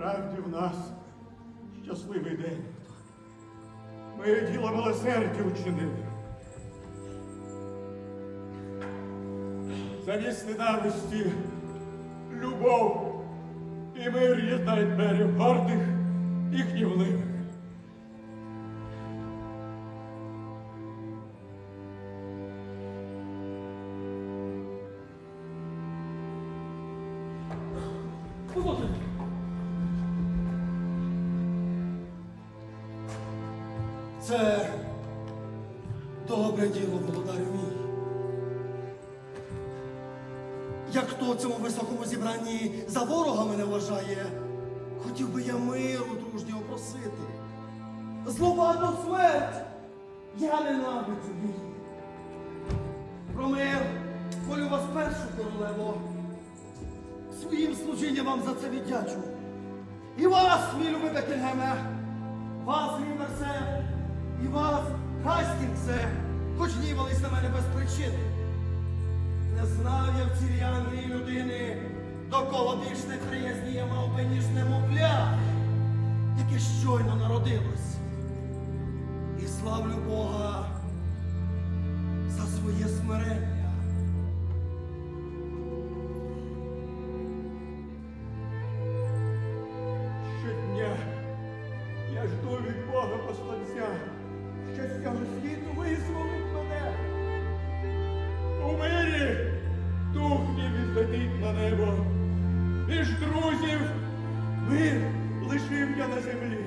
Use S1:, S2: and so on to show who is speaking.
S1: Справді в нас щасливий день. моє діло милосердя учинили, Замість ненависті, любов і мир єднає берег гордих і гнівливих.
S2: Це добре діло, володарю мій. Як хто в цьому високому зібранні за ворога мене вважає, хотів би я миру дружнього просити. Зловадну смерть я ненавиджу її. Про мир волю вас першу королево. Своїм служінням вам за це віддячу. І вас, мій любий Бекінгеме, вас, Ріверсе, і вас, Хастінгсе, хоч гнівались на мене без причини. Не знав я в цій Англії людини, до кого більш неприязні я мав би, ніж немовля, яке щойно народилось. І славлю Бога за своє смирення.
S1: Між друзів мир лишив я на землі.